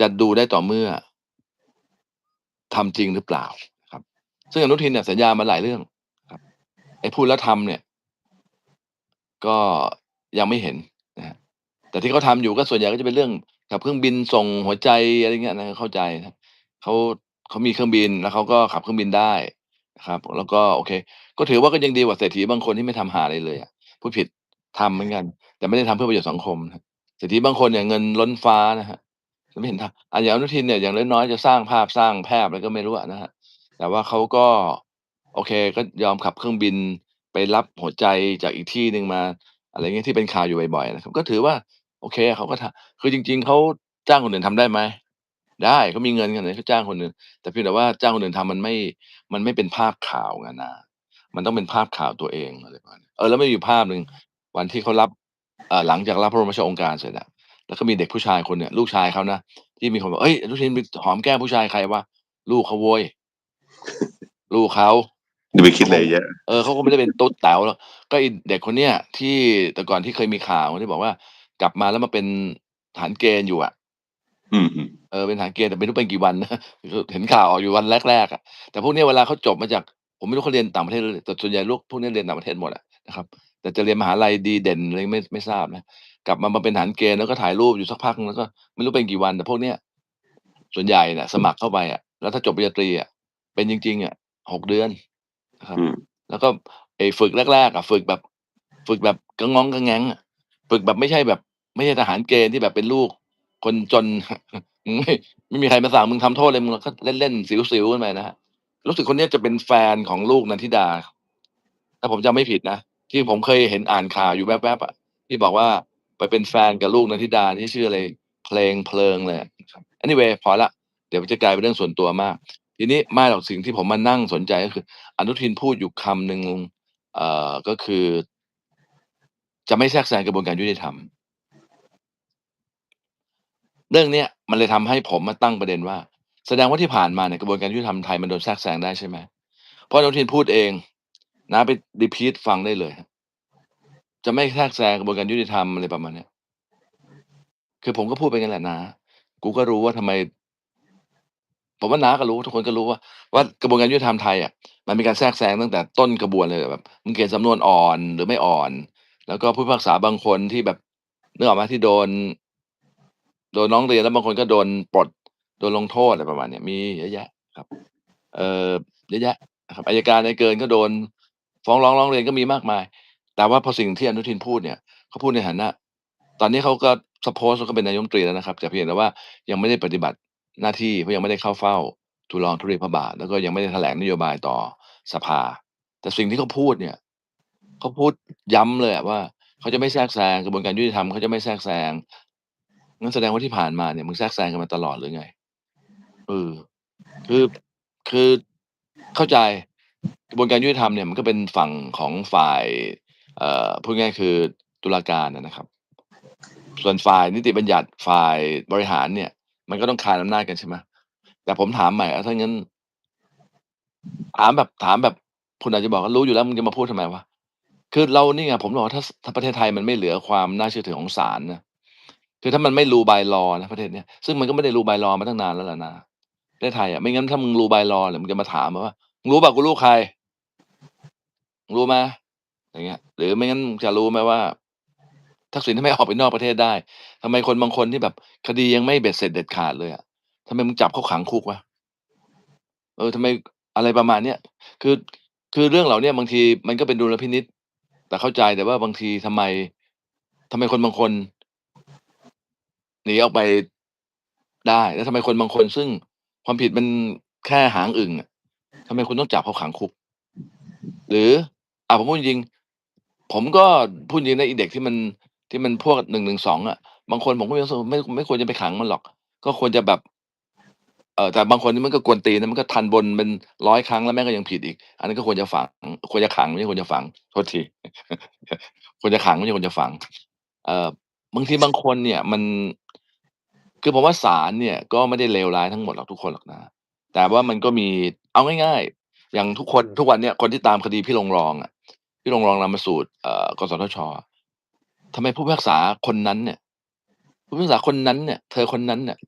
จะดูได้ต่อเมื่อทำจริงหรือเปล่าครับ ซึ่งอนุทินเนี่ยสัญญามาหลายเรื่องครับไอ้พูดแล้วทำเนี่ย ก็ยังไม่เห็นนะฮะแต่ที่เขาทำอยู่ก็ส่วนใหญ่ก็จะเป็นเรื่องขับเครื่องบินส่งหัวใจอะไรเงี้ยนะเข้าใจนะเขาเขามีเครื่องบินแล้วเขาก็ขับเครื่องบินได้นะครับ แล้วก็โอเค ก็ถือว่าก็ยังดีกว่าเศรษฐีบางคนที่ไม่ทำหาอะไรเลยอะพูดผิดทำเหมือนกัน แต่ไม่ได้ทำเพื่อประโยชน์สังคมเศรษฐีบางคนเนี่ยเงินล้นฟ้านะครับแต่ ไม่เห็นทำอ่าอย่างอนุทินเนี่ยอย่างน้อยๆจะสร้างภาพสร้างแภพอะไรก็ไม่รู้อะนะแต่ว่าเขาก็ โอเคก็ยอมขับเครื่องบินไปรับหัวใจจากอีกที่หนึ่งมา อะไรเงี้ยที่เป็นข่าวอยู่บ่อยๆนะครับ ก็ถือว่า โอเคเขาก็ทำคือจริง ๆเขาจ้างคนอื่นทำได้ไหม?ได้เขามีเงินขนาดนี้เขาจ้างคนอื่นแต่เพียงแต่ว่าจ้างคนอื่นทำมันไม่มันไม่เป็นภาพข่าวไงนะมันต้องเป็นภาพข่าวตัวเองอะไรประมาณนี้เออแล้วมันมีอยู่ภาพหนึ่งวันที่เขารับเอ่อหลังจากรับพระบรมราชโองการเสร็จอะ แล้วก็มีเด็กผู้ชายคนเนี่ย ลูกชายเขานะที่มีคนบอก"เฮ้ยอนุทินไปหอมแก้มผู้ชายใครวะ?"ลูกเขาโว้ยลูกเขาอย่าไปคิดอะไรเยอะเออเขาก็ไม่ได้เป็นตุ๊ดแต๋วหรอกก็ไอ้เด็กคนเนี้ยที่แต่ก่อนที่เคยมีข่าวที่บอกว่ากลับมาแล้วมาเป็นทหารเกณฑ์อยู่อะอืมๆเออเป็นทหารเกณฑ์แต่ไม่รู้เป็นกี่วันนะเห็นข่าวออกอยู่วันแรกๆอะแต่พวกเนี้ยเวลาเขาจบมาจาก ผมไม่รู้เขาเรียนต่างประเทศหรือแต่ส่วนใหญ่ลูกพวกนี้เรียนต่างประเทศหมดอะนะครับ แต่จะเรียนมหาลัยดีเด่นอะไรไม่ไม่ทราบนะ กลับมามาเป็นทหารเกณฑ์แล้วก็ถ่ายรูปอยู่สักพักหนึ่งแล้วก็ไม่รู้เป็นกี่วันแต่พวกเนี้ยส่วนใหญ่น่ะสมัครเข้าไปอะแล้วถ้าจบปริญญาตรีอะเป็นจริง ๆอะ6เดือนนะครับอืมแล้วก็ไอ้ฝึกแรกๆอะฝึกแบบ ฝึกแบบกะง้องกะแง้งอะฝึกแบบไม่ใช่แบบ ไม่ใช่ทหารเกณฑ์ที่แบบเป็นลูก คนจนมึงไม่ไม่มีใครมาสั่งมึงทำโทษอะไรมึงก็เล่นๆสิวๆกันไปนะครับรู้สึกคนเนี้ยจะเป็นแฟนของลูกนันทิดา ถ้าผมจำไม่ผิดนะ ที่ผมเคยเห็นอ่านข่าวอยู่แวบๆอะที่บอกว่า ไปเป็นแฟนกับลูกนันทิดาที่ชื่ออะไรเพลงเพลิงเลยอะครับ Anyway พอแล้วเดี๋ยวจะกลายเป็นเรื่องส่วนตัวมาก ทีนี้ไม่หรอกสิ่งที่ผมมานั่งสนใจก็คือ อนุทินพูดอยู่คำหนึ่งเอ่อก็คือ จะไม่แทรกแซงกระบวนการยุติธรรม เรื่องเนี้ยมันเลยทำให้ผมมาตั้งประเด็นว่า แสดงว่าที่ผ่านมาเนี่ยกระบวนการยุติธรรมไทยมันโดนแทรกแซงได้ใช่ไหม?เพราะอนุทินพูดเองนะไปรีพีตฟังได้เลยครับ จะไม่แทรกแซงกระบวนการยุติธรรมอะไรประมาณเนี้ยคือผมก็พูดไปงั้นแหละน้ากูก็รู้ว่าทำไม ผมว่าน้าก็รู้ทุกคนก็รู้ว่าว่ากระบวนการยุติธรรมไทยอะมันมีการแทรกแซงตั้งแต่ต้นกระบวนเลยแบบมึงเขียนสำนวนอ่อนหรือไม่อ่อน แล้วก็ผู้พิพากษาบางคนที่แบบเนึกอออกไหมที่โดน โดนร้องเรียนแล้วบางคนก็โดนปลดโดนลงโทษอะไรประมาณเนี้ยมีเยอะแยะครับ เอ่อเยอะแยะครับอัยการในเกินก็โดน ฟ้องร้องร้องเรียนก็มีมากมาย แต่ว่าพอสิ่งที่อนุทินพูดเนี่ยเขาพูดในฐานะตอนนี้เขาก็ suppose ว่าเขาเป็นนายมนตรีแล้วนะครับแต่เพียงแต่ว่ายังไม่ได้ปฏิบัติหน้าที่เพราะยังไม่ได้เข้าเฝ้าทูลองธุลีพระบาทแล้วก็ยังไม่ได้แถลงนโยบายต่อสภา แต่สิ่งที่เขาพูดเนี่ยเขาพูดย้ำเลยว่าเขาจะไม่แทรกแซงกระบวนการยุติธรรมเขาจะไม่แทรกแซงงั้นแสดงว่าที่ผ่านมาเนี่ยมึงแทรกแซงกันมาตลอดหรือไง?เออคือคือเข้าใจกระบวนการยุติธรรมเนี่ยมันก็เป็นฝั่งของฝ่าย เอ่อพูดง่ายคือตุลาการนะครับ ส่วนฝ่ายนิติบัญญัติฝ่ายบริหารเนี่ย มันก็ต้องคานอำนาจกันใช่ไหม?แต่ผมถามใหม่อะถ้างั้น ถามแบบถามแบบคุณอาจจะบอกว่า"รู้อยู่แล้วมึงจะมาพูดทำไมวะ?"คือเรานี่ไงผมบอกว่าถ้าถ้าประเทศไทยมันไม่เหลือความน่าเชื่อถือของศาลนะคือถ้ามันไม่ rule by law นะประเทศเนี้ยซึ่งมันก็ไม่ได้ rule by law มาตั้งนานแล้วแหละน้าประเทศไทยอะไม่งั้นถ้ามึง rule by law เนี่ยมึงจะมาถามว่า"มึงรู้เปล่ากูลูกใคร?""รู้ไหม?" อย่างเงี้ย หรือไม่งั้นจะรู้ไหมว่า ทักษิณทำไมออกไปนอกประเทศได้ทำไมคนบางคนที่แบบ คดียังไม่เบ็ดเสร็จเด็ดขาดเลยอะทำไมมึงจับเขาขังคุกวะ?เออทำไมอะไรประมาณเนี้ยคือคือเรื่องเหล่าเนี้ยบางทีมันก็เป็นดุลพินิจแต่เข้าใจแต่ว่าบางทีทำไมทำไมคนบางคนหนีออกไปได้ แล้วทำไมคนบางคนซึ่งความผิดมันแค่หางอึ่งอะทำไมคุณต้องจับเขาขังคุก?หรืออ่าผมพูดจริง ผมก็พูดจริงนะไอ้เด็กที่มัน ที่มันพวก 112 อะ บางคนผมก็มีความรู้สึกว่า ไม่ ไม่ควรจะไปขังมันหรอก ก็ควรจะแบบ เอ่อ แต่บางคนนี่มันก็กวนตีนนะ มันก็ทันบนเป็น 100 ครั้ง แล้วแม่งก็ยังผิดอีก อันนั้นก็ควรจะฝัง ควรจะขัง ไม่ใช่ควรจะฝัง โทษที ควรจะขัง ไม่ใช่ควรจะฝัง เอ่อ บางทีบางคนเนี่ยมัน คือผมว่าศาลเนี่ยก็ไม่ได้เลวร้ายทั้งหมดหรอก ทุกคนหรอกนะ แต่ว่ามันก็มี เอาง่าย ๆ อย่างทุกคน ทุกวันเนี้ย คนที่ตามคดีพี่โรงรองอะ พี่ลองรองนำมาสูตรกสทช.ทำไมผู้พิพากษาคนนั้นเนี่ย ผู้พิพากษาคนนั้นเนี่ย เธอคนนั้นเนี่ย